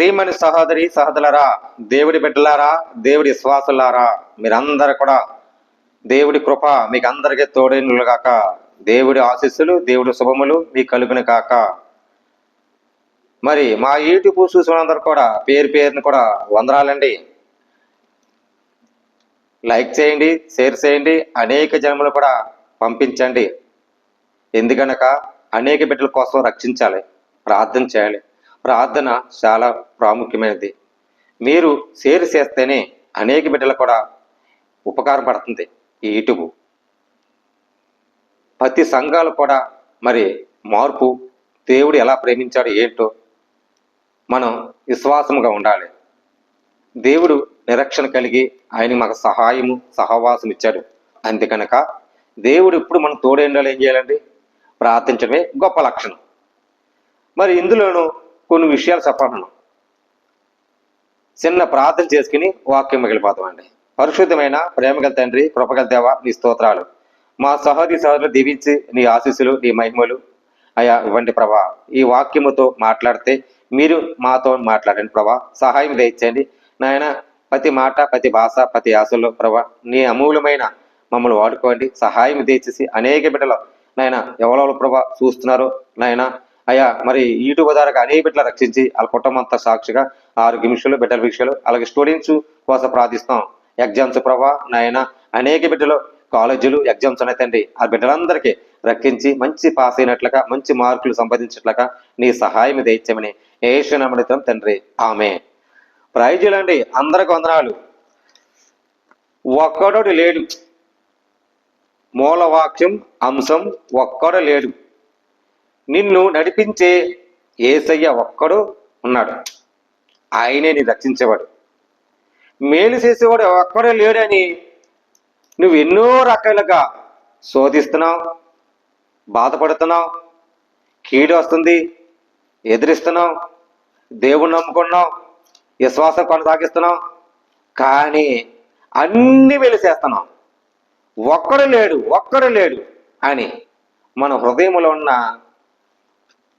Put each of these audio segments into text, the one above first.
ప్రియమని సహోదరి సహోదరులారా దేవుడి బిడ్డలారా దేవుడి విశ్వాసులారా మీరందరూ కూడా దేవుడి కృప మీకు అందరికీ తోడైనలు కాక దేవుడి ఆశీస్సులు దేవుడి శుభములు మీకు కలుగును కాక మరి మా యూట్యూబ్ చూసినందరూ కూడా పేరు పేరుని కూడా వందరాలండి లైక్ చేయండి షేర్ చేయండి అనేక జన్మలు కూడా పంపించండి. ఎందుకనక అనేక బిడ్డల కోసం రక్షించాలి ప్రార్థన చేయాలి. ప్రార్థన చాలా ప్రాముఖ్యమైనది. మీరు షేర్ చేస్తేనే అనేక బిడ్డలు కూడా ఉపకారపడుతుంది ఈ యూట్యూబ్ ప్రతి సంఘాలు కూడా మరి మార్పు దేవుడు ఎలా ప్రేమించాడు ఏంటో మనం విశ్వాసముగా ఉండాలి. దేవుడు నిరక్షణ కలిగి ఆయన మాకు సహాయము సహవాసం ఇచ్చాడు. అందుకనక దేవుడు ఇప్పుడు మనం తోడేండాలి ఏం చేయాలండి? ప్రార్థించడమే గొప్ప లక్షణం. మరి ఇందులోనూ కొన్ని విషయాలు చెప్పాలను చిన్న ప్రార్థన చేసుకుని వాక్యం మిగిలిపోతామండి. పరిశుద్ధమైన ప్రేమగల తండ్రి కృపగల దేవ నీ స్తోత్రాలు. మా సహోదరి సహోదరులు దీవించి నీ ఆశీస్సులు నీ మహిమలు. అయా ఇవ్వండి ప్రభా. ఈ వాక్యముతో మాట్లాడితే మీరు మాతో మాట్లాడండి ప్రభా. సహాయం దయచేయండి. నాయన ప్రతి మాట ప్రతి భాష ప్రతి ఆశల్లో ప్రభా నీ అమూల్యమైన మమ్మల్ని వాడుకోండి. సహాయం దయచేసి అనేక బిడ్డలు నాయన ఎవరెవరు ప్రభా చూస్తున్నారు నాయన అయ్యా మరి యూట్యూబ్ ద్వారా అనేక బిడ్డలు రక్షించి వాళ్ళ కుటుంబం సాక్షిగా ఆరోగ్య విషయాలు బిడ్డల విషయాలు అలాగే స్టూడెంట్స్ కోసం ప్రార్థిస్తాం ఎగ్జామ్స్ ప్రభా నాయన అనేక బిడ్డలు కాలేజీలు ఎగ్జామ్స్ ఉన్నాయి తండ్రి. ఆ బిడ్డలందరికీ రక్షించి మంచి పాస్ అయినట్లుగా మంచి మార్కులు సంపాదించినట్లుగా నీ సహాయం దయచేయమని ఏషనమడితం తండ్రి. ఆమె ప్రైజులండి అందరికి వందనాలు. ఒక్కడోడు లేడు. మూలవాక్యం అంశం ఒక్కడు లేడు. నిన్ను నడిపించే ఏసయ్య ఒక్కడు ఉన్నాడు. ఆయనే నీ రక్షించేవాడు. మేలు చేసేవాడు ఒక్కడే లేడని నువ్వు ఎన్నో రకాలుగా శోధిస్తున్నావు బాధపడుతున్నావు కీడు వస్తుంది ఎదిరిస్తున్నావు దేవుణ్ణి నమ్ముకున్నావు విశ్వాసం కొనసాగిస్తున్నావు కానీ అన్ని వెలిసేస్తున్నాం ఒక్కడు లేడు ఒక్కడు లేడు అని మన హృదయంలో ఉన్న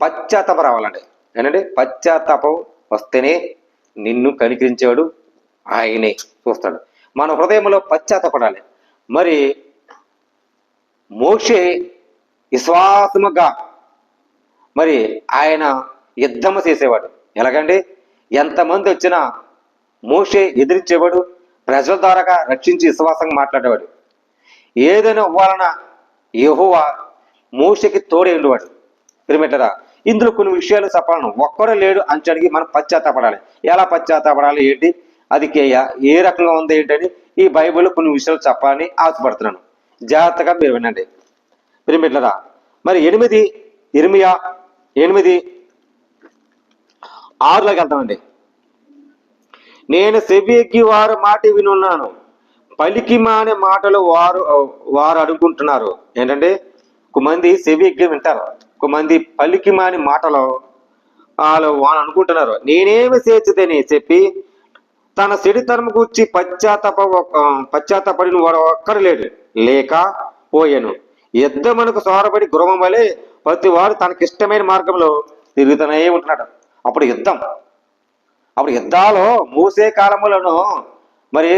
పశ్చాత్తాపం రావాలండి. ఏంటంటే పశ్చాత్తాపం వస్తేనే నిన్ను కనికరించేవాడు ఆయనే చూస్తాడు. మన హృదయంలో పశ్చాత్తపడాలి. మరి మోక్షే విశ్వాసముగా మరి ఆయన యుద్ధము చేసేవాడు. ఎలాగండి ఎంతమంది వచ్చినా మోషే ఎదిరించేవాడు ప్రజల ద్వారాగా రక్షించి విశ్వాసంగా మాట్లాడేవాడు. ఏదైనా ఇవ్వాలన్నా యెహోవా మోషకి తోడే ఉండేవాడు. పిరిమిటరా ఇందులో కొన్ని విషయాలు చెప్పాలను. ఒక్కడే లేడు అంచడికి మనం పశ్చాత్తాపడాలి. ఎలా పశ్చాత్తాపడాలి? ఏంటి? అది కేయ ఏ రకంగా ఉంది ఏంటని ఈ బైబిల్లో కొన్ని విషయాలు చెప్పాలని ఆశపడుతున్నాను. జాగ్రత్తగా మీరు వినండి. ప్రిమిట్లరా మరి ఎనిమిది ఇరిమియా ఎనిమిది ఆరులోకి వెళ్తామండి. నేను సెవియెక్కి వారు మాట వినున్నాను. పలికి మానే మాటలు వారు వారు అడుగుకుంటున్నారు ఏంటంటే కొంతమంది సెవి ఎగ్గి వింటారు. కొంతమంది పలికి మాని మాటలు వాళ్ళు వాళ్ళు అనుకుంటున్నారు. నేనేమి చేర్చుదని చెప్పి తన సిడితనం గురించి పశ్చాత్తాప పశ్చాత్తాపడిన వాడు ఒక్కడు లేడు. లేక పోయాను. యుద్ధమనకు సోరబడి గృహం వలె ప్రతి వాడు తనకిష్టమైన మార్గంలో తిరుగుతూనే ఉంటున్నాడు. అప్పుడు యుద్ధం. అప్పుడు యుద్ధాలు మూసే కాలములను మరి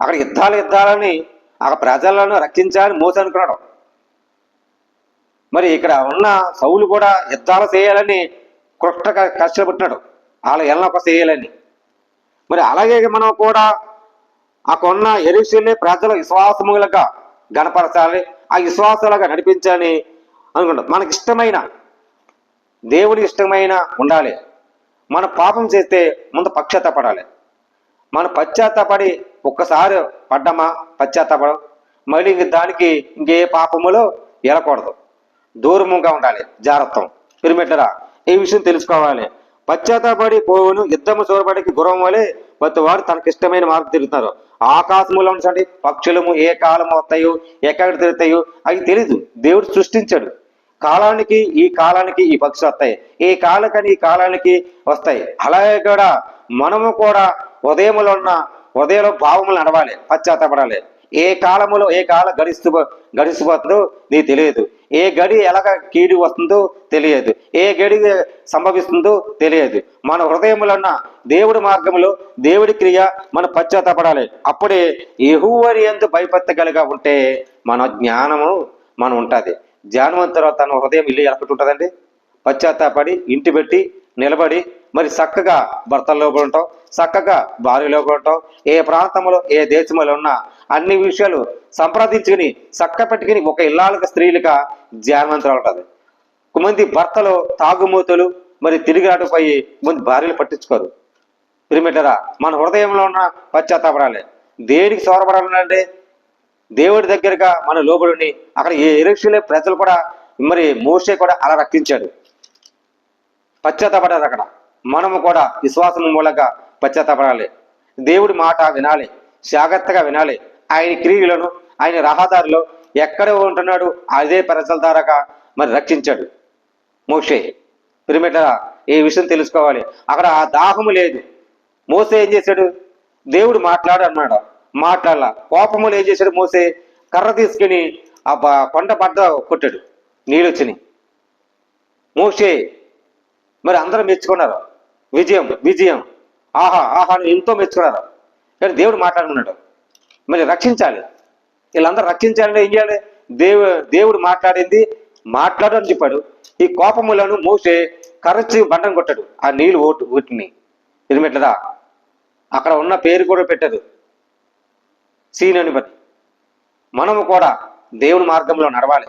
అక్కడ యుద్ధాలు యుద్ధాలని అక్కడ ప్రజలను రక్షించాలని మోస అనుకున్నాడు మరి ఇక్కడ ఉన్న సౌలు కూడా యుద్ధాలు చేయాలని కృష్ణ కష్టపడుతున్నాడు వాళ్ళ ఎల్లొక చేయాలని. మరి అలాగే మనం కూడా అక్కడ ఉన్న ప్రజల ప్రజలు విశ్వాసములుగా గణపరచాలి ఆ విశ్వాసాలుగా నడిపించాలని అనుకుంటాం మనకి ఇష్టమైన దేవునికి ఇష్టమైన ఉండాలి. మన పాపం చేస్తే ముందు పశ్చాత్తపడాలి. మన పశ్చాత్తపడి ఒక్కసారి పడ్డమా? పశ్చాత్తపడం. మళ్ళీ ఇంక దానికి ఇంకే పాపములో వెళ్ళకూడదు దూరముగా ఉండాలి. జాగ్రత్తం. పిరిమిట్లరా ఈ విషయం తెలుసుకోవాలి. పశ్చాత్తాపడి పోవును యుద్ధము చోరబడికి గురం వలె ప్రతి వారు తనకిష్టమైన మార్గం తిరుగుతున్నారు. ఆకాశములో ఉంచండి పక్షులము ఏ కాలము వస్తాయో ఎక్కడ తిరుగుతాయో అవి తెలీదు. దేవుడు సృష్టించాడు. కాలానికి ఈ కాలానికి ఈ పక్షులు వస్తాయి. ఈ కాలకని ఈ కాలానికి వస్తాయి. అలాగే కూడా మనము కూడా ఉదయములో ఉన్న ఉదయంలో భావములు నడవాలి పశ్చాత్తాపడాలి. ఏ కాలములో ఏ కాలం గడిస్తు గడిచిపోతుందో నీకు తెలియదు. ఏ గడి ఎలాగ కీడు వస్తుందో తెలియదు. ఏ గడి సంభవిస్తుందో తెలియదు. మన హృదయంలో ఉన్న దేవుడి మార్గంలో దేవుడి క్రియ మన పశ్చాత్తపడాలి. అప్పుడే ఎహువరి ఎందు భయపెత్తగలిగా ఉంటే మన జ్ఞానము మనం ఉంటుంది. జ్ఞానవంతుల తన హృదయం ఇల్లు ఎలకట్టుంటుందండి పశ్చాత్తాపడి ఇంటి పెట్టి నిలబడి మరి చక్కగా భర్తల్లో ఉంటాం చక్కగా భార్యలో ఉంటాం. ఏ ప్రాంతంలో ఏ దేశంలో ఉన్నా అన్ని విషయాలు సంప్రదించుకుని చక్క పెట్టుకుని ఒక ఇల్లాలకు స్త్రీలుగా ధ్యానవంతులు ఉంటుంది కొంతమంది భర్తలు తాగుమూతులు మరి తిరిగిరాటుపోయి కొంతమంది భార్యలు పట్టించుకోరు. పిరిమిటరా మన హృదయంలో ఉన్న పశ్చాత్తాపడాలి దేనికి సోరపడాలంటే దేవుడి దగ్గరగా మన లోబడిని అక్కడ ఏ ఎరుక్షలే ప్రజలు కూడా మరి మోసే కూడా అలా రక్షించాడు పశ్చాత్తపడాలి అక్కడ. మనము కూడా విశ్వాసం మూలంగా పశ్చాత్తాపడాలి. దేవుడి మాట వినాలి. జాగ్రత్తగా వినాలి. ఆయన క్రియలను ఆయన రహదారిలో ఎక్కడ ఉంటున్నాడు అదే ప్రజల దారక మరి రక్షించాడు మోషే. పిరిమిటరా ఈ విషయం తెలుసుకోవాలి. అక్కడ ఆ దాహము లేదు. మోసే ఏం చేశాడు? దేవుడు మాట్లాడు అన్నాడు మాట్లాడాల కోపములు ఏం చేశాడు? మోసే కర్ర తీసుకుని ఆ కొండ పడ్డ కొట్టాడు. నీళ్ళు వచ్చినాయి. మోసే మరి అందరూ మెచ్చుకున్నారు. విజయం విజయం. ఆహా ఆహా ఎంతో మెచ్చుకున్నారు. కానీ దేవుడు మాట్లాడుకున్నాడు మరి రక్షించాలి. వీళ్ళందరూ రక్షించాలంటే ఏం చేయాలి? దేవు దేవుడు మాట్లాడింది మాట్లాడు అని చెప్పాడు. ఈ కోపములను మోసే కరచి బండం కొట్టాడు. ఆ నీళ్ళు ఓటు వీటిని ఎనిమిట్లదా? అక్కడ ఉన్న పేరు కూడా పెట్టదు సీన్ అని బట్టి మనము కూడా దేవుని మార్గంలో నడవాలి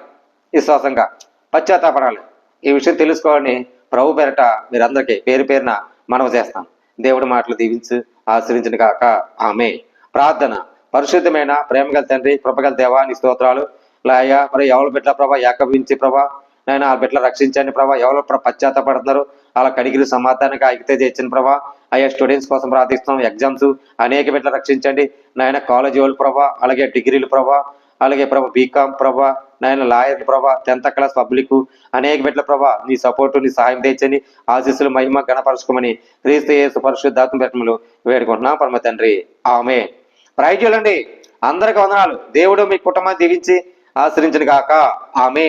విశ్వాసంగా పశ్చాత్తాపడాలి. ఈ విషయం తెలుసుకోవాలని ప్రభు పేరట మీరందరికీ పేరు పేరున మనవి చేస్తాం. దేవుడి మాటలు దీవించు ఆశ్రయించిన కాక ఆమె ప్రార్థన పరిశుద్ధమైన ప్రేమగల తండ్రి కృపగల దేవా నీ స్తోత్రాలు. లాయా మరి ఎవరు బిడ్డల ప్రభా ఏకవించి ప్రభా నేను ఆ బిడ్డలు రక్షించండి ప్రభా. ఎవరు పశ్చాత్తపడుతున్నారు అలా కడిగిరి సమాధానంగా ఐక్యత చేసిన ప్రభా. అయ్యా స్టూడెంట్స్ కోసం ప్రార్థిస్తున్నాం ఎగ్జామ్స్ అనేక బిడ్డలు రక్షించండి. నాయన కాలేజీ వాళ్ళు ప్రభా అలాగే డిగ్రీలు ప్రభా అలాగే ప్రభా బీకామ్ ప్రభా నాయన లాయర్ ప్రభా టెన్త్ క్లాస్ పబ్లిక్ అనేక బిడ్డల ప్రభా నీ సపోర్టు నీ సహాయం తెచ్చని ఆశీస్సులు మహిమ గణపరచుకోమని క్రీస్తు యేసు పరిశుద్ధాత్మ పెట్టములు వేడుకుంటున్నాం. పరమ తండ్రి ఆమె ప్రైజ్యులండి అందరికి వందనాలు. దేవుడు మీ కుటుంబాన్ని దీవించి ఆశ్రయించిన కాక ఆమె